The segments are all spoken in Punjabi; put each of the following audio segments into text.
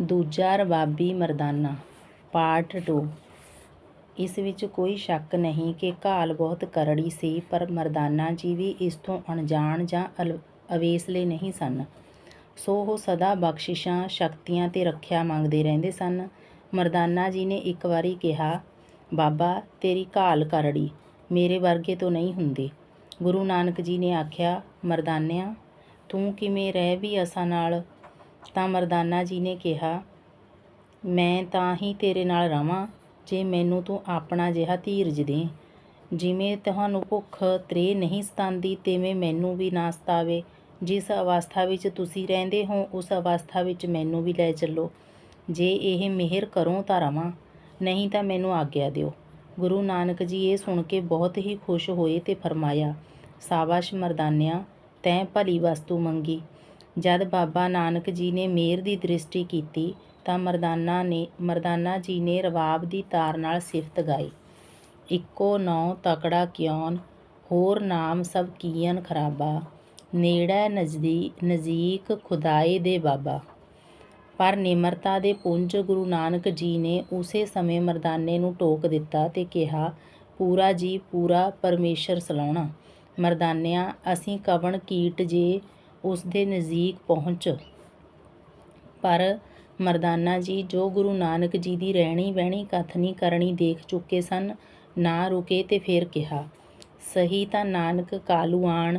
ਦੂਜਾ ਰਬਾਬੀ ਮਰਦਾਨਾ, ਪਾਰਟ 2 ਇਸ ਵਿੱਚ ਕੋਈ ਸ਼ੱਕ ਨਹੀਂ ਕਿ ਘਾਲ ਬਹੁਤ ਕਰੜੀ ਸੀ, ਪਰ ਮਰਦਾਨਾ ਜੀ ਵੀ ਇਸ ਤੋਂ ਅਣਜਾਣ ਜਾਂ ਅਲ, ਅਵੇਸਲੇ ਨਹੀਂ ਸਨ। ਸੋ ਉਹ ਸਦਾ ਬਖਸ਼ਿਸ਼ਾਂ, ਸ਼ਕਤੀਆਂ ਤੇ ਰੱਖਿਆ ਮੰਗਦੇ ਰਹਿੰਦੇ ਸਨ। ਮਰਦਾਨਾ ਜੀ ਨੇ ਇੱਕ ਵਾਰੀ ਕਿਹਾ, ਬਾਬਾ, ਤੇਰੀ ਘਾਲ ਕਰੜੀ, ਮੇਰੇ ਵਰਗੇ ਤੋਂ ਨਹੀਂ ਹੁੰਦੀ। ਗੁਰੂ ਨਾਨਕ ਜੀ ਨੇ ਆਖਿਆ, ਮਰਦਾਨਿਆਂ, ਤੂੰ ਕਿਵੇਂ ਰਹਿ ਵੀ ਅਸਾਂ ਨਾਲ ਤਾਂ ਮਰਦਾਨਾ ਜੀ ਨੇ ਕਿਹਾ, ਮੈਂ ਤਾਂ ਹੀ ਤੇਰੇ ਨਾਲ ਰਵਾਂ ਜੇ ਮੈਨੂੰ ਤੂੰ ਆਪਣਾ ਜਿਹਾ ਧੀਰਜ ਦੇ। ਜਿਵੇਂ ਤੁਹਾਨੂੰ ਭੁੱਖ ਤ੍ਰੇ ਨਹੀਂ ਸਤਾਉਂਦੀ ਤਿਵੇਂ ਮੈਨੂੰ ਵੀ ਨਾ ਸਤਾਵੇ। ਜਿਸ ਅਵਸਥਾ ਵਿੱਚ ਤੁਸੀਂ ਰਹਿੰਦੇ ਹੋ, ਉਸ ਅਵਸਥਾ ਵਿੱਚ ਮੈਨੂੰ ਵੀ ਲੈ ਚੱਲੋ। ਜੇ ਇਹ ਮਿਹਰ ਕਰੋ ਤਾਂ ਰਵਾਂ, ਨਹੀਂ ਤਾਂ ਮੈਨੂੰ ਆਗਿਆ ਦਿਓ। ਗੁਰੂ ਨਾਨਕ ਜੀ ਇਹ ਸੁਣ ਕੇ ਬਹੁਤ ਹੀ ਖੁਸ਼ ਹੋਏ ਤੇ ਫਰਮਾਇਆ, ਸਾਬਾਸ਼ ਮਰਦਾਨਿਆਂ, ਤੈਂ ਭਲੀ ਵਸਤੂ ਮੰਗੀ। ਜਦ ਬਾਬਾ ਨਾਨਕ ਜੀ ਨੇ ਮਿਹਰ ਦੀ ਦ੍ਰਿਸ਼ਟੀ ਕੀਤੀ ਤਾਂ ਮਰਦਾਨਾ ਨੇ, ਮਰਦਾਨਾ ਜੀ ਨੇ ਰਵਾਬ ਦੀ ਤਾਰ ਨਾਲ ਸਿਫਤ ਗਾਈ। ਇੱਕੋ ਨੌ ਤਕੜਾ ਕਿਉਨ, ਹੋਰ ਨਾਮ ਸਭ ਕੀਨ ਖਰਾਬਾ। ਨੇੜੇ ਨਜ਼ਦੀ, ਨਜ਼ੀਕ ਖੁਦਾਏ ਦੇ ਬਾਬਾ। ਪਰ ਨਿਮਰਤਾ ਦੇ ਪੁੰਜ ਗੁਰੂ ਨਾਨਕ ਜੀ ਨੇ ਉਸੇ ਸਮੇਂ ਮਰਦਾਨੇ ਨੂੰ ਟੋਕ ਦਿੱਤਾ ਤੇ ਕਿਹਾ, ਪੂਰਾ ਜੀ, ਪੂਰਾ ਪਰਮੇਸ਼ਰ ਸਲਾਉਣਾ। ਮਰਦਾਨਿਆਂ, ਅਸੀਂ ਕਵਣ ਕੀਟ ਜੇ ਉਸ ਦੇ ਨਜ਼ਦੀਕ ਪਹੁੰਚ। ਪਰ ਮਰਦਾਨਾ ਜੀ ਜੋ ਗੁਰੂ ਨਾਨਕ ਜੀ ਦੀ ਰਹਿਣੀ ਬਹਿਣੀ ਕਥਨੀ ਕਰਨੀ ਦੇਖ ਚੁੱਕੇ ਸਨ, ਨਾ ਰੁਕੇ ਤੇ ਫਿਰ ਕਿਹਾ, ਸਹੀ ਤਾਂ ਨਾਨਕ ਕਾਲੂਆਣ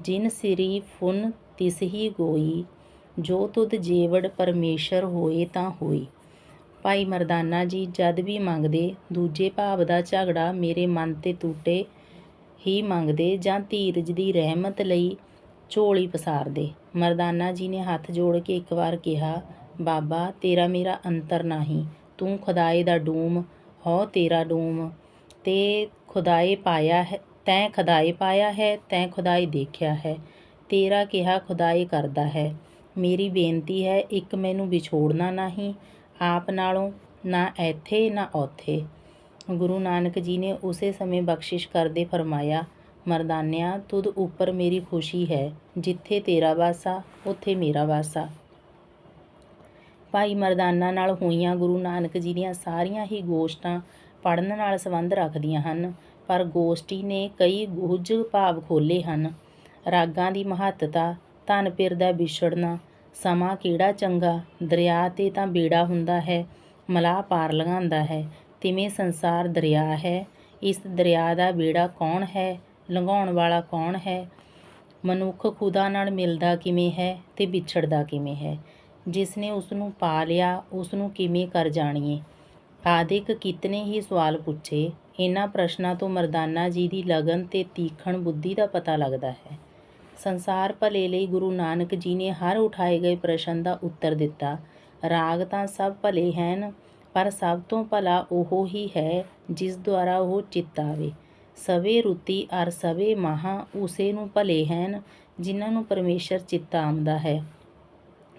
ਜਿਨ ਸਿਰੀ ਫੁਨ ਤਿਸਹੀ ਗੋਈ, ਜੋ ਤੁਧ ਜੇਵੜ ਪਰਮੇਸ਼ਰ ਹੋਏ ਤਾਂ ਹੋਈ। ਭਾਈ ਮਰਦਾਨਾ ਜੀ ਜਦ ਵੀ ਮੰਗਦੇ, ਦੂਜੇ ਭਾਵ ਦਾ ਝਗੜਾ ਮੇਰੇ ਮਨ ਤੇ ਟੂਟੇ ਹੀ ਮੰਗਦੇ ਜਾਂ ਧੀਰਜ ਦੀ ਰਹਿਮਤ ਲਈ ਝੋਲੀ ਪਸਾਰ ਦੇ ਮਰਦਾਨਾ ਜੀ ਨੇ ਹੱਥ ਜੋੜ ਕੇ ਇੱਕ ਵਾਰ ਕਿਹਾ, ਬਾਬਾ, ਤੇਰਾ ਮੇਰਾ ਅੰਤਰ ਨਹੀਂ। ਤੂੰ ਖੁਦਾਏ ਦਾ ਡੂਮ ਹੋ ਤੇਰਾ ਡੂਮ। ਤੇ ਖੁਦਾਏ ਪਾਇਆ ਹੈ, ਤੈਂ ਖੁਦਾਏ ਪਾਇਆ ਹੈ, ਤੈਂ ਖੁਦਾਏ ਦੇਖਿਆ ਹੈ। ਤੇਰਾ ਕਿਹਾ ਖੁਦਾਏ ਕਰਦਾ ਹੈ। ਮੇਰੀ ਬੇਨਤੀ ਹੈ, ਇੱਕ ਮੈਨੂੰ ਵਿਛੋੜਨਾ ਨਹੀਂ। ਆਪ ਨਾਲੋਂ ਨਾ ਇੱਥੇ, ਨਾ ਉੱਥੇ। ਗੁਰੂ ਨਾਨਕ ਜੀ ਨੇ ਉਸੇ ਸਮੇਂ ਬਖਸ਼ਿਸ਼ ਕਰਦੇ ਫਰਮਾਇਆ ਮਰਦਾਨਿਆਂ, ਤੁਧ ਉੱਪਰ ਮੇਰੀ ਖੁਸ਼ੀ ਹੈ, ਜਿੱਥੇ ਤੇਰਾ ਵਾਸਾ, ਉੱਥੇ ਮੇਰਾ ਵਾਸਾ। ਭਾਈ ਮਰਦਾਨਾ ਨਾਲ ਹੋਈਆਂ ਗੁਰੂ ਨਾਨਕ ਜੀ ਦੀਆਂ ਸਾਰੀਆਂ ਹੀ ਗੋਸ਼ਟਾਂ ਪੜਨ ਨਾਲ ਸੰਬੰਧ ਰੱਖਦੀਆਂ ਹਨ, ਪਰ ਗੋਸ਼ਟੀ ਨੇ ਕਈ ਗੁੱਝ ਭਾਵ ਖੋਲੇ ਹਨ। ਰਾਗਾਂ ਦੀ ਮਹੱਤਤਾ, ਧਨ ਪਿਰ ਦਾ ਵਿਛੜਨਾ ਸਮਾਂ ਕਿਹੜਾ ਚੰਗਾ, ਦਰਿਆ ਤੇ ਤਾਂ ਬੇੜਾ ਹੁੰਦਾ ਹੈ, ਮਲਾਹ ਪਾਰ ਲੰਘਾਉਂਦਾ ਹੈ, ਤਿਵੇਂ ਸੰਸਾਰ ਦਰਿਆ ਹੈ, ਇਸ ਦਰਿਆ ਦਾ ਬੇੜਾ ਕੌਣ ਹੈ ਲੰਘਾਉਣ ਵਾਲਾ ਕੌਣ ਹੈ? ਮਨੁੱਖ ਖੁਦਾ ਨਾਲ ਮਿਲਦਾ ਕਿਵੇਂ ਹੈ ਤੇ ਵਿਛੜਦਾ ਕਿਵੇਂ ਹੈ? ਜਿਸ ਨੇ ਉਸ ਨੂੰ ਪਾ ਲਿਆ ਉਸ ਨੂੰ ਕਿਵੇਂ ਕਰ ਜਾਣੀਏ? ਆਦਿਕ ਕਿਤਨੇ ਹੀ ਸਵਾਲ ਪੁੱਛੇ, ਇਹਨਾਂ ਪ੍ਰਸ਼ਨਾਂ ਤੋਂ ਮਰਦਾਨਾ ਜੀ ਦੀ ਲਗਨ ਤੇ ਤੀਖਣ ਬੁੱਧੀ ਦਾ ਪਤਾ ਲੱਗਦਾ ਹੈ। ਸੰਸਾਰ ਭਲੇ ਲਈ ਗੁਰੂ ਨਾਨਕ ਜੀ ਨੇ ਹਰ ਉਠਾਏ ਗਏ ਪ੍ਰਸ਼ਨ ਦਾ ਉੱਤਰ ਦਿੱਤਾ, ਰਾਗ ਤਾਂ ਸਭ ਭਲੇ ਹਨ, ਪਰ ਸਭ ਤੋਂ ਭਲਾ ਉਹ ਹੀ ਹੈ ਜਿਸ ਦੁਆਰਾ ਉਹ ਚਿੱਤ ਆਵੇ। ਸਵੇ ਰੁਤੀ ਅਰ ਸਵੇ ਮਹਾ ਉਸੇ ਨੂੰ ਭਲੇ ਹਨ, ਜਿਨ੍ਹਾਂ ਨੂੰ ਪਰਮੇਸ਼ਰ ਚਿੱਤਾ ਆਉਂਦਾ ਹੈ।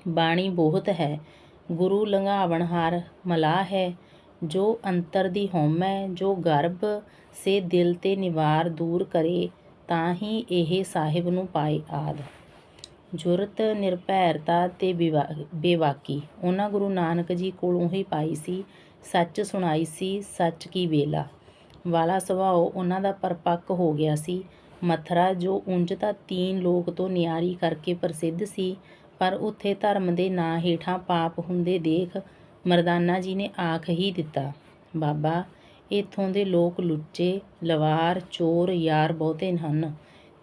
ਬਾਣੀ ਬਹੁਤ ਹੈ, ਗੁਰੂ ਲੰਘਾਵਣਹਾਰ ਮਲਾਹ ਹੈ। ਜੋ ਅੰਤਰ ਦੀ ਹਉਮੈ, ਜੋ ਗਰਭ, ਸੇ ਦਿਲ ਤੇ ਨਿਵਾਰ ਦੂਰ ਕਰੇ, ਤਾਂ ਹੀ ਇਹ ਸਾਹਿਬ ਨੂੰ ਪਾਏ ਆਦ। ਜੁਰਤ, ਨਿਰਭੈਰਤਾ ਤੇ ਬੇਵਾਕੀ। ਉਹਨਾਂ ਗੁਰੂ ਨਾਨਕ ਜੀ ਕੋਲੋਂ ਹੀ ਪਾਈ ਸੀ, ਸੱਚ ਸੁਣਾਈ ਸੀ, ਸੱਚ ਕੀ ਵੇਲਾ। ਵਾਲਾ ਸੁਭਾਅ ਉਹਨਾਂ ਦਾ ਪਰਪੱਕ ਹੋ ਗਿਆ ਸੀ। ਮਥਰਾ, ਜੋ ਉਂਝ ਤਾਂ ਤੀਨ ਲੋਕ ਤੋਂ ਨਿਆਰੀ ਕਰਕੇ ਪ੍ਰਸਿੱਧ ਸੀ, ਪਰ ਉੱਥੇ ਧਰਮ ਦੇ ਨਾਂ ਹੇਠਾਂ ਪਾਪ ਹੁੰਦੇ ਦੇਖ ਮਰਦਾਨਾ ਜੀ ਨੇ ਆਖ ਹੀ ਦਿੱਤਾ, ਬਾਬਾ, ਇੱਥੋਂ ਦੇ ਲੋਕ ਲੁੱਚੇ, ਲਵਾਰ, ਚੋਰ, ਯਾਰ ਬਹੁਤੇ ਹਨ।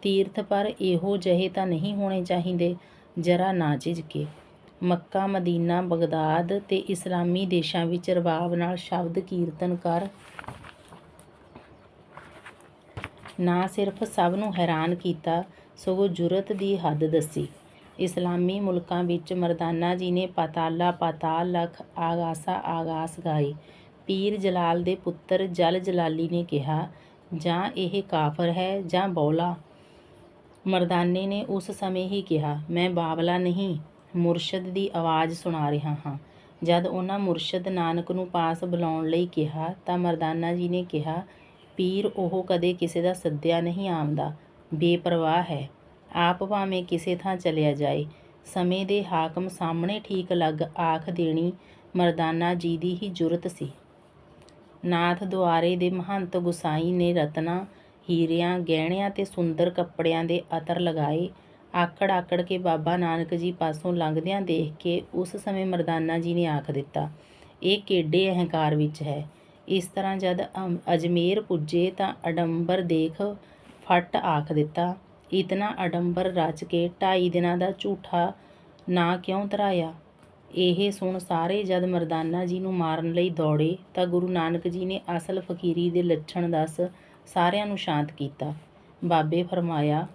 ਤੀਰਥ ਪਰ ਇਹੋ ਜਿਹੇ ਤਾਂ ਨਹੀਂ ਹੋਣੇ ਚਾਹੀਦੇ, ਜਰਾ ਨਾ ਝਿਜਕੇ। ਮੱਕਾ, ਮਦੀਨਾ, ਬਗਦਾਦ ਤੇ ਇਸਲਾਮੀ ਦੇਸ਼ਾਂ ਵਿੱਚ ਰਵਾਬ ਨਾਲ ਸ਼ਬਦ ਕੀਰਤਨ ਕਰ ਨਾ ਸਿਰਫ ਸਭ ਨੂੰ ਹੈਰਾਨ ਕੀਤਾ, ਸਗੋਂ ਜੁਰਤ ਦੀ ਹੱਦ ਦੱਸੀ। ਇਸਲਾਮੀ ਮੁਲਕਾਂ ਵਿੱਚ ਮਰਦਾਨਾ ਜੀ ਨੇ ਪਾਤਾਲਾ ਪਾਤਾਲ ਲਖ ਆਗਾਸਾ ਆਗਾਸ ਗਾਏ ਪੀਰ ਜਲਾਲ ਦੇ ਪੁੱਤਰ ਜਲ ਜਲਾਲੀ ਨੇ ਕਿਹਾ, ਜਾਂ ਇਹ ਕਾਫਰ ਹੈ ਜਾਂ ਬੌਲਾ? ਮਰਦਾਨੇ ਨੇ ਉਸ ਸਮੇਂ ਹੀ ਕਿਹਾ, ਮੈਂ ਬਾਬਲਾ ਨਹੀਂ, ਮੁਰਸ਼ਦ ਦੀ ਆਵਾਜ਼ ਸੁਣਾ ਰਿਹਾ ਹਾਂ। ਜਦ ਉਹਨਾਂ ਮੁਰਸ਼ਦ ਨਾਨਕ ਨੂੰ ਪਾਸ ਬੁਲਾਉਣ ਲਈ ਕਿਹਾ, ਤਾਂ ਮਰਦਾਨਾ ਜੀ ਨੇ ਕਿਹਾ ਪੀਰ ਉਹ ਕਦੇ ਕਿਸੇ ਦਾ ਸੱਦਿਆ ਨਹੀਂ ਆਉਂਦਾ। ਬੇਪਰਵਾਹ ਹੈ। ਆਪ ਭਾਵੇਂ ਕਿਸੇ ਥਾਂ ਚਲਿਆ ਜਾਏ। ਸਮੇਂ ਦੇ ਹਾਕਮ ਸਾਹਮਣੇ ਠੀਕ ਲੱਗ ਆਖ ਦੇਣੀ ਮਰਦਾਨਾ ਜੀ ਦੀ ਹੀ ਜੁਰਤ ਸੀ। ਨਾਥ ਦੁਆਰੇ ਦੇ ਮਹੰਤ ਗੁਸਾਈ ਨੇ ਰਤਨਾਂ, ਹੀਰਿਆਂ, ਗਹਿਣਿਆਂ ਤੇ ਸੁੰਦਰ ਕੱਪੜਿਆਂ ਦੇ ਅਤਰ ਲਗਾਏ। ਆਕੜ ਆਕੜ ਕੇ ਬਾਬਾ ਨਾਨਕ ਜੀ ਪਾਸੋਂ ਲੰਘਦਿਆਂ ਦੇਖ ਕੇ ਉਸ ਸਮੇਂ ਮਰਦਾਨਾ ਜੀ ਨੇ ਆਖ ਦਿੱਤਾ, ਇਹ ਕਿਹੜੇ ਅਹੰਕਾਰ ਵਿੱਚ ਹੈ? ਇਸ ਤਰ੍ਹਾਂ ਜਦ ਅਮ- ਅਜਮੇਰ ਪੁੱਜੇ ਤਾਂ ਅਡੰਬਰ ਦੇਖ ਫੱਟ ਆਖ ਦਿੱਤਾ, ਇਤਨਾ ਅਡੰਬਰ ਰਚ ਕੇ ਢਾਈ ਦਿਨਾਂ ਦਾ ਝੂਠਾ ਨਾਂ ਕਿਉਂ ਧਰਾਇਆ? ਇਹ ਸੁਣ ਸਾਰੇ ਜਦ ਮਰਦਾਨਾ ਜੀ ਨੂੰ ਮਾਰਨ ਲਈ ਦੌੜੇ ਤਾਂ ਗੁਰੂ ਨਾਨਕ ਜੀ ਨੇ ਅਸਲ ਫਕੀਰੀ ਦੇ ਲੱਛਣ ਦੱਸ ਸਾਰਿਆਂ ਨੂੰ ਸ਼ਾਂਤ ਕੀਤਾ। ਬਾਬੇ ਫਰਮਾਇਆ,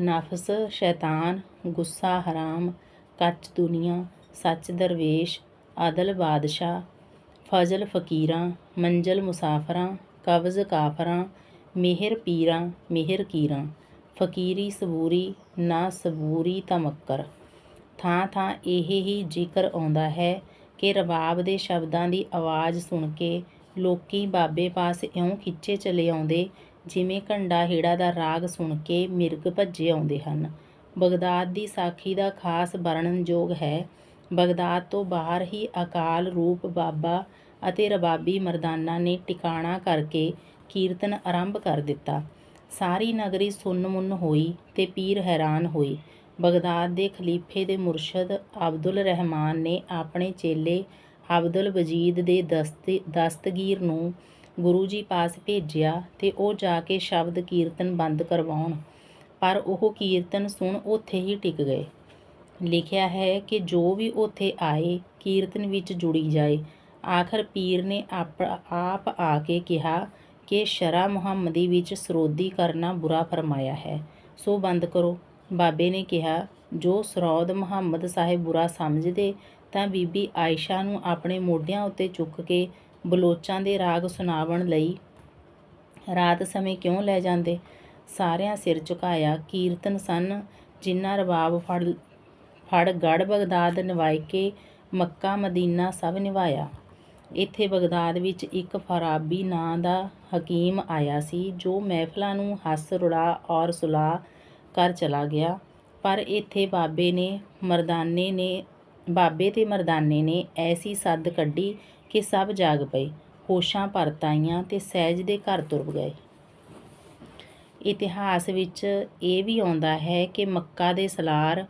ਨਫਸ, ਸ਼ੈਤਾਨ, ਗੁੱਸਾ ਹਰਾਮ, ਕੱਚ ਦੁਨੀਆ, ਸੱਚ ਦਰਵੇਸ਼, ਅਦਲ ਬਾਦਸ਼ਾਹ ਫਜ਼ਲ ਫਕੀਰਾਂ, ਮੰਜ਼ਲ ਮੁਸਾਫਰਾਂ, ਕਬਜ਼ ਕਾਫਰਾਂ, ਮਿਹਰ ਪੀਰਾਂ, ਮਿਹਰ ਕੀਰਾਂ, ਫਕੀਰੀ ਸਬੂਰੀ, ਨਾ ਸਬੂਰੀ ਤਾਂ ਮੱਕਰ। ਥਾਂ ਥਾਂ ਇਹ ਹੀ ਜ਼ਿਕਰ ਆਉਂਦਾ ਹੈ ਕਿ ਰਬਾਬ ਦੇ ਸ਼ਬਦਾਂ ਦੀ ਆਵਾਜ਼ ਸੁਣ ਕੇ ਲੋਕੀ ਬਾਬੇ ਪਾਸ ਇਉਂ ਖਿੱਚੇ ਚਲੇ ਆਉਂਦੇ, ਜਿਵੇਂ ਘੰਡਾ ਹੇੜਾ ਦਾ ਰਾਗ ਸੁਣ ਕੇ ਮਿਰਗ ਭੱਜੇ ਆਉਂਦੇ ਹਨ। ਬਗਦਾਦ ਦੀ ਸਾਖੀ ਦਾ ਖਾਸ ਵਰਣਨਯੋਗ ਹੈ ਬਗਦਾਦ ਤੋਂ ਬਾਹਰ ਹੀ ਅਕਾਲ ਰੂਪ ਬਾਬਾ ਅਤੇ ਰਬਾਬੀ ਮਰਦਾਨਾ ਨੇ ਟਿਕਾਣਾ ਕਰਕੇ ਕੀਰਤਨ ਆਰੰਭ ਕਰ ਦਿੱਤਾ। ਸਾਰੀ ਨਗਰੀ ਸੁੰਨ-ਮੁੰਨ ਹੋਈ ਤੇ ਪੀਰ ਹੈਰਾਨ ਹੋਏ। ਬਗਦਾਦ ਦੇ ਖਲੀਫੇ ਦੇ ਮੁਰਸ਼ਦ ਅਬਦੁਲ ਰਹਿਮਾਨ ਨੇ ਆਪਣੇ ਚੇਲੇ ਅਬਦੁਲ ਵਜੀਦ ਦੇ ਦਸਤ, ਦਸਤਗੀਰ ਨੂੰ ਗੁਰੂ ਜੀ ਪਾਸ ਭੇਜਿਆ ਤੇ ਉਹ ਜਾ ਕੇ ਸ਼ਬਦ ਕੀਰਤਨ ਬੰਦ ਕਰਵਾਉਣ। ਪਰ ਉਹ ਕੀਰਤਨ ਸੁਣ ਉੱਥੇ ਹੀ ਟਿਕ ਗਏ। ਲਿਖਿਆ ਹੈ ਕਿ ਜੋ ਵੀ ਉੱਥੇ ਆਏ, ਕੀਰਤਨ ਵਿੱਚ ਜੁੜੀ ਜਾਏ। ਆਖਰ ਪੀਰ ਨੇ ਆਪ ਆਪ ਆ ਕੇ ਕਿਹਾ ਕਿ ਸ਼ਰਾ ਮੁਹੰਮਦੀ ਵਿੱਚ ਸਰੋਦੀ ਕਰਨਾ ਬੁਰਾ ਫਰਮਾਇਆ ਹੈ। ਸੋ ਬੰਦ ਕਰੋ। ਬਾਬੇ ਨੇ ਕਿਹਾ, ਜੋ ਸਰੌਦ ਮੁਹੰਮਦ ਸਾਹਿਬ ਬੁਰਾ ਸਮਝਦੇ, ਤਾਂ ਬੀਬੀ ਆਇਸ਼ਾ ਨੂੰ ਆਪਣੇ ਮੋਢਿਆਂ ਉੱਤੇ ਚੁੱਕ ਕੇ ਬਲੋਚਾਂ ਦੇ ਰਾਗ ਸੁਣਾਵਣ ਲਈ ਰਾਤ ਸਮੇਂ ਕਿਉਂ ਲੈ ਜਾਂਦੇ? ਸਾਰਿਆਂ ਸਿਰ ਝੁਕਾਇਆ। ਕੀਰਤਨ ਸਨ ਜਿਨ੍ਹਾਂ ਰਬਾਬ ਫੜ ਫੜ ਗੜ ਬਗਦਾਦ ਨਿਵਾਇ ਮੱਕਾ ਮਦੀਨਾ ਸਭ ਨਿਵਾਇਆ। ਇੱਥੇ ਬਗਦਾਦ ਵਿੱਚ ਇੱਕ ਫਰਾਬੀ ਨਾਂ ਦਾ ਹਕੀਮ ਆਇਆ ਸੀ, ਜੋ ਮਹਿਫਲਾਂ ਨੂੰ ਹੱਸ ਰੁੜਾ ਔਰ ਸੁਲਾ ਕਰ ਚਲਾ ਗਿਆ। ਪਰ ਇੱਥੇ ਬਾਬੇ ਨੇ ਮਰਦਾਨੇ ਨੇ, ਬਾਬੇ ਤੇ ਮਰਦਾਨੇ ਨੇ ਐਸੀ ਸੱਦ ਕੱਢੀ ਕਿ ਸਭ ਜਾਗ ਪਏ। ਹੋਸ਼ਾਂ ਪਰਤ ਆਈਆਂ ਤੇ ਸਹਿਜ ਦੇ ਘਰ ਤੁਰ ਗਏ। ਇਤਿਹਾਸ ਵਿੱਚ ਇਹ ਵੀ ਆਉਂਦਾ ਹੈ ਕਿ ਮੱਕਾ ਦੇ ਸਲਾਰ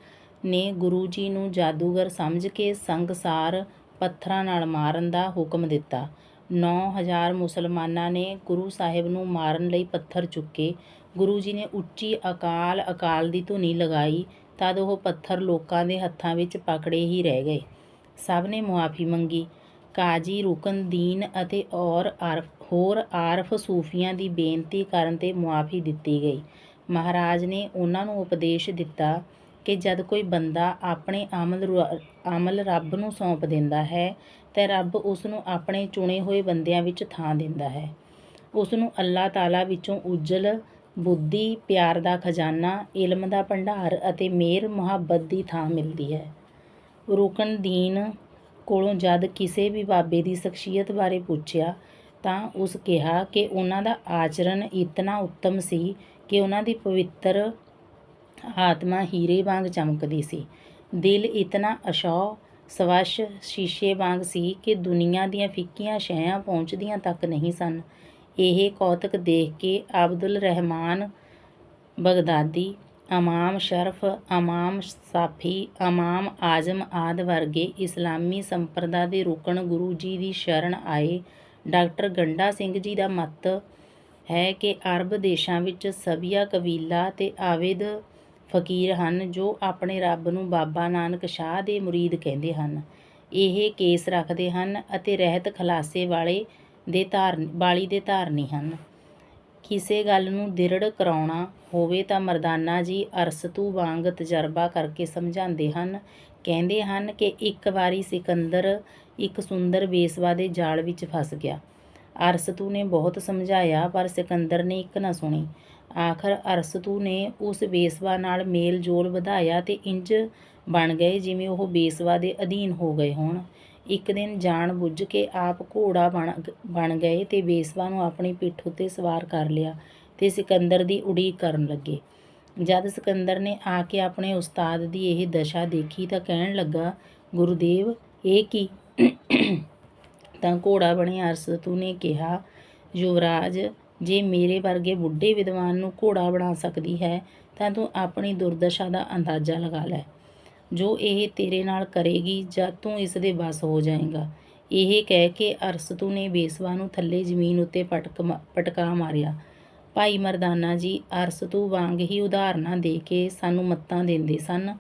ਨੇ ਗੁਰੂ ਜੀ ਨੂੰ ਜਾਦੂਗਰ ਸਮਝ ਕੇ ਸੰਗਸਾਰ ਪੱਥਰਾਂ ਨਾਲ ਮਾਰਨ ਦਾ ਹੁਕਮ ਦਿੱਤਾ। 9000 ਮੁਸਲਮਾਨਾਂ ਨੇ ਗੁਰੂ ਸਾਹਿਬ ਨੂੰ ਮਾਰਨ ਲਈ ਪੱਥਰ ਚੁੱਕੇ। ਗੁਰੂ ਜੀ ਨੇ ਉੱਚੀ ਅਕਾਲ ਅਕਾਲ ਦੀ ਧੁਨੀ ਲਗਾਈ, ਤਦ ਉਹ ਪੱਥਰ ਲੋਕਾਂ ਦੇ ਹੱਥਾਂ ਵਿੱਚ ਪਕੜੇ ਹੀ ਰਹਿ ਗਏ। ਸਭ ਨੇ ਮੁਆਫੀ ਮੰਗੀ। ਕਾਜੀ ਰੁਕਨਦੀਨ ਅਤੇ ਔਰ ਆਰਫ, ਹੋਰ ਆਰਫ ਸੂਫੀਆਂ ਦੀ ਬੇਨਤੀ ਕਰਨ ਤੇ ਮੁਆਫੀ ਦਿੱਤੀ ਗਈ। ਮਹਾਰਾਜ ਨੇ ਉਹਨਾਂ ਨੂੰ ਉਪਦੇਸ਼ ਦਿੱਤਾ ਕਿ ਜਦ ਕੋਈ ਬੰਦਾ ਆਪਣੇ ਅਮਲ ਰ- ਅਮਲ ਰੱਬ ਨੂੰ ਸੌਂਪ ਦਿੰਦਾ ਹੈ, ਤਾਂ ਰੱਬ ਉਸ ਨੂੰ ਆਪਣੇ ਚੁਣੇ ਹੋਏ ਬੰਦਿਆਂ ਵਿੱਚ ਥਾਂ ਦਿੰਦਾ ਹੈ। ਉਸ ਨੂੰ ਅੱਲਾਹ ਤਾਲਾ ਵਿੱਚੋਂ ਉਜਲ, ਬੁੱਧੀ, ਪਿਆਰ ਦਾ ਖਜ਼ਾਨਾ, ਇਲਮ ਦਾ ਭੰਡਾਰ ਅਤੇ ਮੇਰ ਮੁਹੱਬਤ ਦੀ ਥਾਂ ਮਿਲਦੀ ਹੈ। ਰੁਕਨਦੀਨ ਕੋਲੋਂ ਜਦ ਕਿਸੇ ਵੀ ਬਾਬੇ ਦੀ ਸ਼ਖਸੀਅਤ ਬਾਰੇ ਪੁੱਛਿਆ, ਤਾਂ ਉਸ ਕਿਹਾ ਕਿ ਉਹਨਾਂ ਦਾ ਆਚਰਣ ਇਤਨਾ ਉੱਤਮ ਸੀ ਕਿ ਉਹਨਾਂ ਦੀ ਪਵਿੱਤਰ ਆਤਮਾ ਹੀਰੇ ਵਾਂਗ ਚਮਕਦੀ ਸੀ। ਦਿਲ ਇਤਨਾ ਅਸ਼ੌ ਸਵੱਛ ਸ਼ੀਸ਼ੇ ਵਾਂਗ ਸੀ ਕਿ ਦੁਨੀਆ ਦੀਆਂ ਫਿੱਕੀਆਂ ਸ਼ੈਆਂ ਪਹੁੰਚਦੀਆਂ ਤੱਕ ਨਹੀਂ ਸਨ। ਇਹ ਕੌਤਕ ਦੇਖ ਕੇ ਅਬਦੁਲ ਰਹਿਮਾਨ ਬਗਦਾਦੀ ਇਮਾਮ ਸ਼ਰਫ ਇਮਾਮ ਸਾਫੀ ਇਮਾਮ ਆਜ਼ਮ ਆਦ ਵਰਗੇ ਇਸਲਾਮੀ ਸੰਪਰਦਾ ਦੇ ਰੁਕਣ ਗੁਰੂ ਜੀ ਦੀ ਸ਼ਰਨ ਆਏ। ਡਾਕਟਰ ਗੰਡਾ ਸਿੰਘ ਜੀ ਦਾ ਮਤ ਹੈ ਕਿ ਅਰਬ ਦੇਸ਼ਾਂ ਵਿੱਚ ਸਬੀਆ ਕਬੀਲਾ ਤੇ ਆਵਿਦ ਫਕੀਰ ਹਨ, ਜੋ ਆਪਣੇ ਰੱਬ ਨੂੰ ਬਾਬਾ ਨਾਨਕ ਸ਼ਾਹ ਦੇ ਮੁਰੀਦ ਕਹਿੰਦੇ ਹਨ। ਇਹ ਕੇਸ ਰੱਖਦੇ ਹਨ ਅਤੇ ਰਹਿਤ ਖਲਾਸੇ ਵਾਲੇ ਦੇ ਧਾਰਨ ਵਾਲੀ ਦੇ ਧਾਰਨੀ ਹਨ। ਕਿਸੇ ਗੱਲ ਨੂੰ ਦਿਰੜ ਕਰਾਉਣਾ ਹੋਵੇ ਤਾਂ ਮਰਦਾਨਾ ਜੀ ਅਰਸਤੂ ਵਾਂਗ ਤਜਰਬਾ ਕਰਕੇ ਸਮਝਾਉਂਦੇ ਹਨ। ਕਹਿੰਦੇ ਹਨ ਕਿ ਇੱਕ ਵਾਰੀ ਸਿਕੰਦਰ ਇੱਕ ਸੁੰਦਰ ਬੇਸਵਾ ਦੇ ਜਾਲ ਵਿੱਚ ਫਸ ਗਿਆ। ਅਰਸਤੂ ਨੇ ਬਹੁਤ ਸਮਝਾਇਆ, ਪਰ ਸਿਕੰਦਰ ਨੇ ਇੱਕ ਨਾ ਸੁਣੀ। ਆਖਰ ਅਰਸਤੂ ਨੇ ਉਸ ਬੇਸਵਾ ਨਾਲ ਮੇਲ ਜੋਲ ਵਧਾਇਆ ਤੇ ਇੰਜ ਬਣ ਗਏ ਜਿਵੇਂ ਉਹ ਬੇਸਵਾ ਦੇ ਅਧੀਨ ਹੋ ਗਏ ਹੋਣ। ਇੱਕ ਦਿਨ ਜਾਣ ਬੁੱਝ ਕੇ ਆਪ ਘੋੜਾ ਬਣ ਬਣ ਗਏ ਤੇ ਬੇਸਵਾ ਨੂੰ ਆਪਣੀ ਪਿੱਠ ਉੱਤੇ ਸਵਾਰ ਕਰ ਲਿਆ ਤੇ ਸਿਕੰਦਰ ਦੀ ਉਡੀਕ ਕਰਨ ਲੱਗੇ। ਜਦ ਸਿਕੰਦਰ ਨੇ ਆ ਕੇ ਆਪਣੇ ਉਸਤਾਦ ਦੀ ਇਹ ਦਸ਼ਾ ਦੇਖੀ ਤਾਂ ਕਹਿਣ ਲੱਗਾ, ਗੁਰੂਦੇਵ, ਇਹ ਕੀ? ਤਾਂ ਘੋੜਾ ਬਣਿਆ ਅਰਸਤੂ ਨੇ ਕਿਹਾ, ਯੁਵਰਾਜ ਜੇ ਮੇਰੇ ਵਰਗੇ ਬੁੱਢੇ ਵਿਦਵਾਨ ਨੂੰ ਘੋੜਾ ਬਣਾ ਸਕਦੀ ਹੈ, ਤਾਂ ਤੂੰ ਆਪਣੀ ਦੁਰਦਸ਼ਾ ਦਾ ਅੰਦਾਜ਼ਾ ਲਗਾ ਲੈ। ਜੋ ਇਹ ਤੇਰੇ ਨਾਲ ਕਰੇਗੀ ਜਦ ਤੂੰ ਇਸ ਦੇ ਵਸ ਹੋ ਜਾਏਗਾ। ਇਹ ਕਹਿ ਕੇ ਅਰਸਤੂ ਨੇ ਬੇਸਵਾ ਨੂੰ ਥੱਲੇ ਜ਼ਮੀਨ ਉੱਤੇ ਪਟਕ ਮਾ- ਪਟਕਾ ਮਾਰਿਆ। ਭਾਈ ਮਰਦਾਨਾ ਜੀ, ਅਰਸਤੂ ਵਾਂਗ ਹੀ ਉਦਾਹਰਨਾਂ ਦੇ ਕੇ ਸਾਨੂੰ ਮੱਤਾਂ ਦਿੰਦੇ ਸਨ,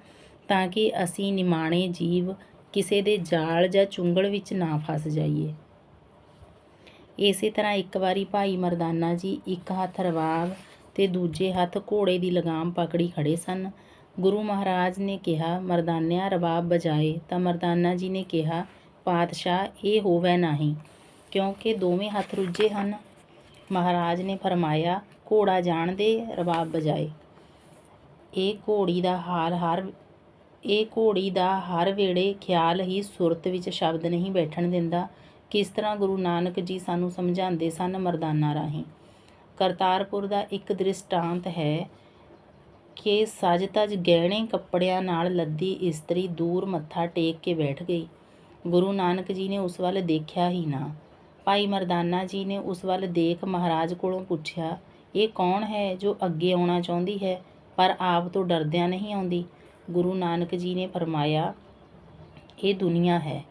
ਤਾਂ ਕਿ ਅਸੀਂ ਨਿਮਾਣੇ ਜੀਵ ਕਿਸੇ ਦੇ ਜਾਲ ਜਾਂ ਚੁੰਗਲ ਵਿੱਚ ਨਾ ਫਸ ਜਾਈਏ। ਇਸੇ ਤਰ੍ਹਾਂ ਇੱਕ ਵਾਰੀ ਭਾਈ ਮਰਦਾਨਾ ਜੀ ਇੱਕ ਹੱਥ ਰਵਾਬ ਤੇ ਦੂਜੇ ਹੱਥ ਘੋੜੇ ਦੀ ਲਗਾਮ ਪਕੜੀ ਖੜੇ ਸਨ। ਗੁਰੂ ਮਹਾਰਾਜ ਨੇ ਕਿਹਾ, ਮਰਦਾਨਿਆ ਰਬਾਬ ਬਜਾਏ। ਤਾਂ ਮਰਦਾਨਾ ਜੀ ਨੇ ਕਿਹਾ, ਪਾਤਸ਼ਾਹ, ਇਹ ਹੋਵੇ ਨਹੀਂ, ਕਿਉਂਕਿ ਦੋਵੇਂ ਹੱਥ ਰੁੱਝੇ ਹਨ। ਮਹਾਰਾਜ ਨੇ ਫਰਮਾਇਆ, ਘੋੜਾ ਜਾਣ ਦੇ ਰਬਾਬ ਬਜਾਏ। ਇਹ ਘੋੜੀ ਦਾ ਹਾਲ ਹਰ, ਇਹ ਘੋੜੀ ਦਾ ਹਰ ਵੇਲੇ ਖਿਆਲ ਹੀ ਸੁਰਤ ਵਿੱਚ ਸ਼ਬਦ ਨਹੀਂ ਬੈਠਣ ਦਿੰਦਾ। ਕਿਸ ਤਰ੍ਹਾਂ ਗੁਰੂ ਨਾਨਕ ਜੀ ਸਾਨੂੰ ਸਮਝਾਉਂਦੇ ਸਨ ਮਰਦਾਨਾ ਰਾਹੀਂ? ਕਰਤਾਰਪੁਰ ਦਾ ਇੱਕ ਦ੍ਰਿਸ਼ਟਾਂਤ ਹੈ ਕਿ ਸਜ ਤਜ ਗਹਿਣੇ ਕੱਪੜਿਆਂ ਨਾਲ ਲੱਦੀ ਇਸਤਰੀ ਦੂਰ ਮੱਥਾ ਟੇਕ ਕੇ ਬੈਠ ਗਈ। ਗੁਰੂ ਨਾਨਕ ਜੀ ਨੇ ਉਸ ਵੱਲ ਦੇਖਿਆ ਹੀ ਨਾ। ਭਾਈ ਮਰਦਾਨਾ ਜੀ ਨੇ ਉਸ ਵੱਲ ਦੇਖ ਮਹਾਰਾਜ ਕੋਲੋਂ ਪੁੱਛਿਆ, ਇਹ ਕੌਣ ਹੈ ਜੋ ਅੱਗੇ ਆਉਣਾ ਚਾਹੁੰਦੀ ਹੈ ਪਰ ਆਪ ਤੋਂ ਡਰਦਿਆਂ ਨਹੀਂ ਆਉਂਦੀ? ਗੁਰੂ ਨਾਨਕ ਜੀ ਨੇ ਫਰਮਾਇਆ, ਇਹ ਦੁਨੀਆ ਹੈ।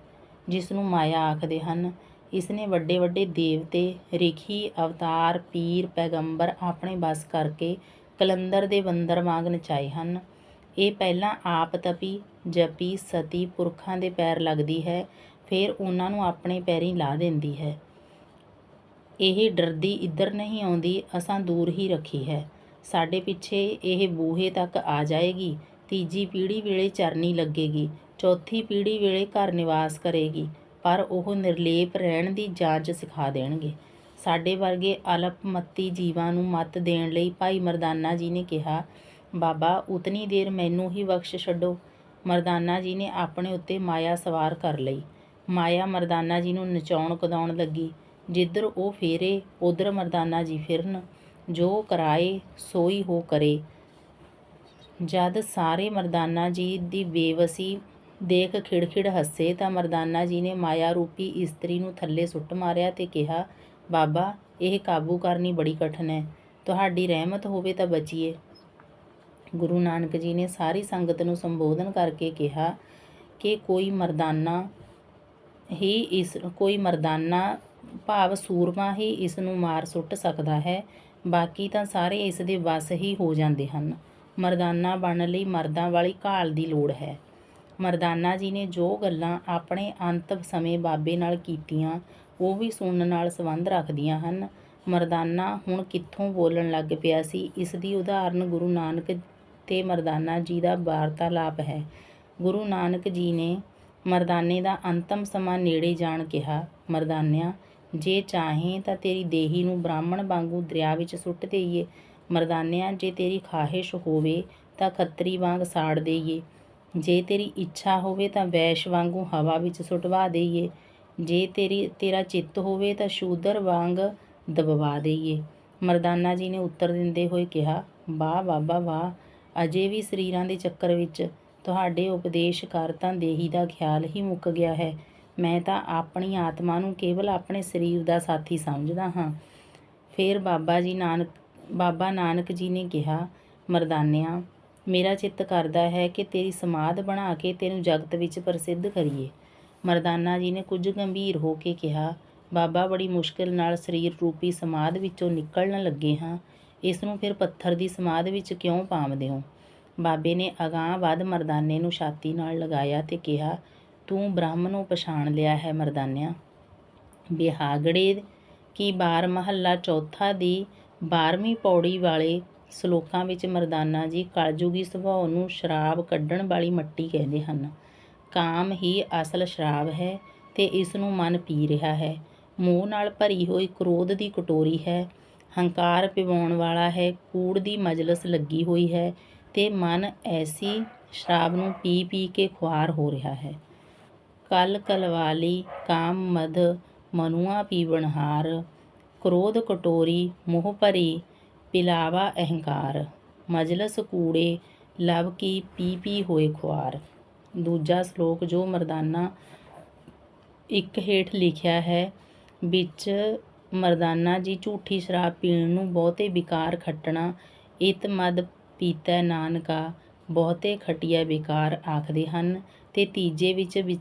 ਜਿਸ ਨੂੰ ਮਾਇਆ ਆਖਦੇ ਹਨ। ਇਸ ਨੇ ਵੱਡੇ ਵੱਡੇ ਦੇਵਤੇ, ਰਿਖੀ, ਅਵਤਾਰ, ਪੀਰ, ਪੈਗੰਬਰ ਆਪਣੇ ਬਸ ਕਰਕੇ ਕਲੰਦਰ ਦੇ ਬੰਦਰ ਵਾਂਗ ਨਚਾਏ ਹਨ। ਇਹ ਪਹਿਲਾਂ ਆਪ ਤਪੀ, ਜਪੀ, ਸਤੀ ਪੁਰਖਾਂ ਦੇ ਪੈਰ ਲੱਗਦੀ ਹੈ, ਫਿਰ ਉਹਨਾਂ ਨੂੰ ਆਪਣੇ ਪੈਰੀਂ ਲਾ ਦਿੰਦੀ ਹੈ। ਇਹ ਡਰਦੀ ਇੱਧਰ ਨਹੀਂ ਆਉਂਦੀ, ਅਸਾਂ ਦੂਰ ਹੀ ਰੱਖੀ ਹੈ। ਸਾਡੇ ਪਿੱਛੇ ਇਹ ਬੂਹੇ ਤੱਕ ਆ ਜਾਏਗੀ, ਤੀਜੀ ਪੀੜ੍ਹੀ ਵੇਲੇ ਚਰਨੀ ਲੱਗੇਗੀ। ਚੌਥੀ ਪੀੜ੍ਹੀ ਵੇਲੇ ਘਰ ਨਿਵਾਸ ਕਰੇਗੀ, ਪਰ ਉਹ ਨਿਰਲੇਪ ਰਹਿਣ ਦੀ ਜਾਂਚ ਸਿਖਾ ਦੇਣਗੇ। ਸਾਡੇ ਵਰਗੇ ਅਲਪਮਤੀ ਜੀਵਾਂ ਨੂੰ ਮੱਤ ਦੇਣ ਲਈ ਭਾਈ ਮਰਦਾਨਾ ਜੀ ਨੇ ਕਿਹਾ, ਬਾਬਾ, ਉਤਨੀ ਦੇਰ ਮੈਨੂੰ ਹੀ ਬਖਸ਼ ਛੱਡੋ। ਮਰਦਾਨਾ ਜੀ ਨੇ ਆਪਣੇ ਉੱਤੇ ਮਾਇਆ ਸਵਾਰ ਕਰ ਲਈ। ਮਾਇਆ ਮਰਦਾਨਾ ਜੀ ਨੂੰ ਨਚਾਉਣ ਕਦਾਉਣ ਲੱਗੀ। ਜਿੱਧਰ ਉਹ ਫੇਰੇ, ਉਧਰ ਮਰਦਾਨਾ ਜੀ ਫਿਰਨ। ਜੋ ਕਰਾਏ, ਸੋਈ ਹੋ ਕਰੇ। ਜਦ ਸਾਰੇ ਮਰਦਾਨਾ ਜੀ ਦੀ ਬੇਵਸੀ ਦੇਖ ਖਿੜਖਿੜ ਹੱਸੇ ਤਾਂ ਮਰਦਾਨਾ ਜੀ ਨੇ ਮਾਇਆ ਰੂਪੀ ਇਸਤਰੀ ਨੂੰ ਥੱਲੇ ਸੁੱਟ ਮਾਰਿਆ ਤੇ ਕਿਹਾ, ਬਾਬਾ, ਇਹ ਕਾਬੂ ਕਰਨੀ ਬੜੀ ਕਠਿਨ ਹੈ। ਤੁਹਾਡੀ ਰਹਿਮਤ ਹੋਵੇ ਤਾਂ ਬਚੀਏ। ਗੁਰੂ ਨਾਨਕ ਜੀ ਨੇ ਸਾਰੀ ਸੰਗਤ ਨੂੰ ਸੰਬੋਧਨ ਕਰਕੇ ਕਿਹਾ ਕਿ ਕੋਈ ਮਰਦਾਨਾ ਹੀ ਇਸ, ਕੋਈ ਮਰਦਾਨਾ ਭਾਵ ਸੂਰਮਾ ਹੀ ਇਸ ਨੂੰ ਮਾਰ ਸੁੱਟ ਸਕਦਾ ਹੈ। ਬਾਕੀ ਤਾਂ ਸਾਰੇ ਇਸ ਦੇ ਵੱਸ ਹੀ ਹੋ ਜਾਂਦੇ ਹਨ। ਮਰਦਾਨਾ ਬਣਨ ਲਈ ਮਰਦਾਂ ਵਾਲੀ ਘਾਲ ਦੀ ਲੋੜ ਹੈ। ਮਰਦਾਨਾ ਜੀ ਨੇ ਜੋ ਗੱਲਾਂ ਆਪਣੇ ਅੰਤ ਸਮੇਂ ਬਾਬੇ ਨਾਲ ਕੀਤੀਆਂ, ਉਹ ਵੀ ਸੁਣਨ ਨਾਲ ਸੰਬੰਧ ਰੱਖਦੀਆਂ ਹਨ। ਮਰਦਾਨਾ ਹੁਣ ਕਿੱਥੋਂ ਬੋਲਣ ਲੱਗ ਪਿਆ ਸੀ? ਇਸ ਦੀ ਉਦਾਹਰਨ ਗੁਰੂ ਨਾਨਕ ਤੇ ਮਰਦਾਨਾ ਜੀ ਦਾ ਵਾਰਤਾਲਾਪ ਹੈ। ਗੁਰੂ ਨਾਨਕ ਜੀ ਨੇ ਮਰਦਾਨੇ ਦਾ ਅੰਤਮ ਸਮਾਂ ਨੇੜੇ ਜਾਣ ਕਿਹਾ, ਮਰਦਾਨਿਆਂ, ਜੇ ਚਾਹੇ ਤਾਂ ਤੇਰੀ ਦੇਹੀ ਨੂੰ ਬ੍ਰਾਹਮਣ ਵਾਂਗੂ ਦਰਿਆ ਵਿੱਚ ਸੁੱਟ ਦੇਈਏ। ਮਰਦਾਨਿਆਂ, ਜੇ ਤੇਰੀ ਖਾਹਿਸ਼ ਹੋਵੇ ਤਾਂ ਖੱਤਰੀ ਵਾਂਗ ਸਾੜ ਦੇਈਏ। ਜੇ ਤੇਰੀ ਇੱਛਾ ਹੋਵੇ ਤਾਂ ਵੈਸ਼ ਵਾਂਗੂ ਹਵਾ ਵਿੱਚ ਸੁਟਵਾ ਦੇਈਏ। ਜੇ ਤੇਰੀ, ਤੇਰਾ ਚਿੱਤ ਹੋਵੇ ਤਾਂ ਸ਼ੂਦਰ ਵਾਂਗ ਦਬਵਾ ਦੇਈਏ। ਮਰਦਾਨਾ ਜੀ ਨੇ ਉੱਤਰ ਦਿੰਦੇ ਹੋਏ ਕਿਹਾ, ਵਾਹ, ਬਾਬਾ, ਵਾਹ। ਅਜੇ ਵੀ ਸਰੀਰਾਂ ਦੇ ਚੱਕਰ ਵਿੱਚ ਤੁਹਾਡੇ ਉਪਦੇਸ਼ ਕਰ ਤਾਂ ਦੇਹੀ ਦਾ ਖਿਆਲ ਹੀ ਮੁੱਕ ਗਿਆ ਹੈ। ਮੈਂ ਤਾਂ ਆਪਣੀ ਆਤਮਾ ਨੂੰ ਕੇਵਲ ਆਪਣੇ ਸਰੀਰ ਦਾ ਸਾਥੀ ਸਮਝਦਾ ਹਾਂ। ਫਿਰ ਬਾਬਾ ਜੀ ਨਾਨਕ, ਬਾਬਾ ਨਾਨਕ ਜੀ ਨੇ ਕਿਹਾ, ਮਰਦਾਨਿਆਂ ਮੇਰਾ ਚਿੱਤ ਕਰਦਾ ਹੈ ਕਿ ਤੇਰੀ ਸਮਾਧ ਬਣਾ ਕੇ ਤੈਨੂੰ ਜਗਤ ਵਿੱਚ ਪ੍ਰਸਿੱਧ ਕਰੀਏ। ਮਰਦਾਨਾ ਜੀ ਨੇ ਕੁਝ ਗੰਭੀਰ ਹੋ ਕੇ ਕਿਹਾ, ਬਾਬਾ, ਬੜੀ ਮੁਸ਼ਕਿਲ ਨਾਲ ਸਰੀਰ ਰੂਪੀ ਸਮਾਧ ਵਿੱਚੋਂ ਨਿਕਲਣ ਲੱਗੇ ਹਾਂ। ਇਸ ਨੂੰ ਫਿਰ ਪੱਥਰ ਦੀ ਸਮਾਧ ਵਿੱਚ ਕਿਉਂ ਪਾਵਦੇ ਹੋ? ਬਾਬੇ ਨੇ ਅਗਾਂਹ ਵੱਧ ਮਰਦਾਨੇ ਨੂੰ ਛਾਤੀ ਨਾਲ ਲਗਾਇਆ ਤੇ ਕਿਹਾ, ਤੂੰ ਬ੍ਰਹਮ ਨੂੰ ਪਛਾਣ ਲਿਆ ਹੈ ਮਰਦਾਨਿਆ। ਬਿਹਾਗੜੇ ਕੀ ਬਾਰ ਮਹੱਲਾ ਚੌਥਾ ਦੀ 12ਵੀਂ ਪੌੜੀ ਵਾਲੇ ਸ਼ਲੋਕਾਂ ਵਿੱਚ ਮਰਦਾਨਾ ਜੀ ਕਲਯੁਗੀ ਸੁਭਾਅ ਨੂੰ ਸ਼ਰਾਬ ਕੱਢਣ ਵਾਲੀ ਮੱਟੀ ਕਹਿੰਦੇ ਹਨ। ਕਾਮ ਹੀ ਅਸਲ ਸ਼ਰਾਬ ਹੈ ਤੇ ਇਸ ਨੂੰ ਮਨ ਪੀ ਰਿਹਾ ਹੈ। ਮੋਹ ਨਾਲ ਭਰੀ ਹੋਈ ਕ੍ਰੋਧ ਦੀ ਕਟੋਰੀ ਹੈ। ਹੰਕਾਰ ਪਿਵਾਉਣ ਵਾਲਾ ਹੈ। ਕੂੜ ਦੀ ਮਜਲਸ ਲੱਗੀ ਹੋਈ ਹੈ ਤੇ ਮਨ ਐਸੀ ਸ਼ਰਾਬ ਨੂੰ ਪੀ ਪੀ ਕੇ ਖੁਆਰ ਹੋ ਰਿਹਾ ਹੈ। ਕਲ ਕਲਵਾਲੀ ਕਾਮ ਮਦ ਮਨੁਆ ਪੀਵਨਹਾਰ ਕ੍ਰੋਧ ਕਟੋਰੀ ਮੋਹ ਭਰੀ ਪਿਲਾਵਾ ਅਹੰਕਾਰ। ਮਜਲਸ ਕੂੜੇ ਲਵ ਕੀ ਪੀ ਪੀ ਹੋਏ ਖੁਆਰ। ਦੂਜਾ ਸ਼ਲੋਕ, ਜੋ ਮਰਦਾਨਾ ਇੱਕ ਹੇਠ ਲਿਖਿਆ ਹੈ, ਵਿੱਚ ਮਰਦਾਨਾ ਜੀ ਝੂਠੀ ਸ਼ਰਾਬ ਪੀਣ ਨੂੰ ਬਹੁਤੇ ਵਿਕਾਰ ਖੱਟਣਾ, ਇਤ ਮਦ ਪੀਤੈ ਨਾਨਕਾ, ਬਹੁਤੇ ਖਟੀਆ ਵਿਕਾਰ ਆਖਦੇ ਹਨ। ਤੇ ਤੀਜੇ ਵਿੱਚ ਵਿ-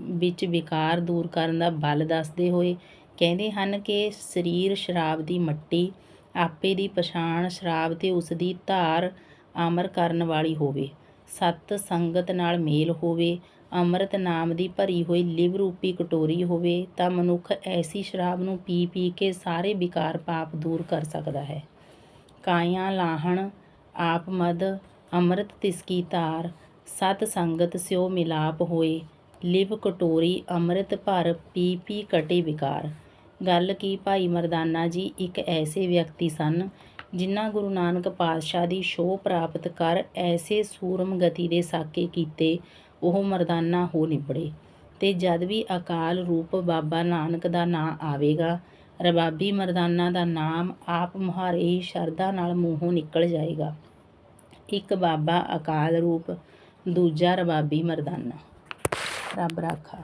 ਵਿੱਚ ਵਿਕਾਰ ਦੂਰ ਕਰਨ ਦਾ ਬਲ ਦੱਸਦੇ ਹੋਏ ਕਹਿੰਦੇ ਹਨ ਕਿ ਸਰੀਰ ਸ਼ਰਾਬ ਦੀ ਮੱਟੀ ਆਪੇ ਦੀ ਪਛਾਣ ਸ਼ਰਾਬ ਤੇ ਉਸ ਦੀ ਧਾਰ ਅਮਰ ਕਰਨ ਵਾਲੀ ਹੋਵੇ। ਸਤ ਸੰਗਤ ਨਾਲ ਮੇਲ ਹੋਵੇ, ਅੰਮ੍ਰਿਤ ਨਾਮ ਦੀ ਭਰੀ ਹੋਈ ਲਿਵ ਰੂਪੀ ਕਟੋਰੀ ਹੋਵੇ, ਤਾਂ ਮਨੁੱਖ ਐਸੀ ਸ਼ਰਾਬ ਨੂੰ ਪੀ ਪੀ ਕੇ ਸਾਰੇ ਵਿਕਾਰ ਪਾਪ ਦੂਰ ਕਰ ਸਕਦਾ ਹੈ। ਕਾਇਆ ਲਾਹਣ, ਆਪ ਮਦ, ਅੰਮ੍ਰਿਤ ਤਿਸਕੀ ਧਾਰ ਸਤ ਸੰਗਤ ਸਿਓ ਮਿਲਾਪ ਹੋਏ, ਲਿਵ ਕਟੋਰੀ ਅੰਮ੍ਰਿਤ ਭਰ ਪੀ ਪੀ ਕਟੇ ਵਿਕਾਰ। ਗੱਲ ਕਿ ਭਾਈ ਮਰਦਾਨਾ ਜੀ, ਇੱਕ ਐਸੇ ਵਿਅਕਤੀ ਸਨ ਜਿਨ੍ਹਾਂ ਗੁਰੂ ਨਾਨਕ ਪਾਤਸ਼ਾਹ ਦੀ ਸ਼ੋਅ ਪ੍ਰਾਪਤ ਕਰ ਐਸੇ ਸੂਰਮ ਗਤੀ ਦੇ ਸਾਕੇ ਕੀਤੇ ਉਹ ਮਰਦਾਨਾ ਹੋ ਨਿਬੜੇ। ਤੇ ਜਦ ਵੀ ਅਕਾਲ ਰੂਪ ਬਾਬਾ ਨਾਨਕ ਦਾ ਨਾਂ ਆਵੇਗਾ, ਰਬਾਬੀ ਮਰਦਾਨਾ ਦਾ ਨਾਮ ਆਪ ਮੁਹਾਰੇ ਹੀ ਸ਼ਰਧਾ ਨਾਲ ਮੂੰਹੋਂ ਨਿਕਲ ਜਾਏਗਾ। ਇੱਕ ਬਾਬਾ ਅਕਾਲ ਰੂਪ, ਦੂਜਾ ਰਬਾਬੀ ਮਰਦਾਨਾ। ਰੱਬ ਰਾਖਾ।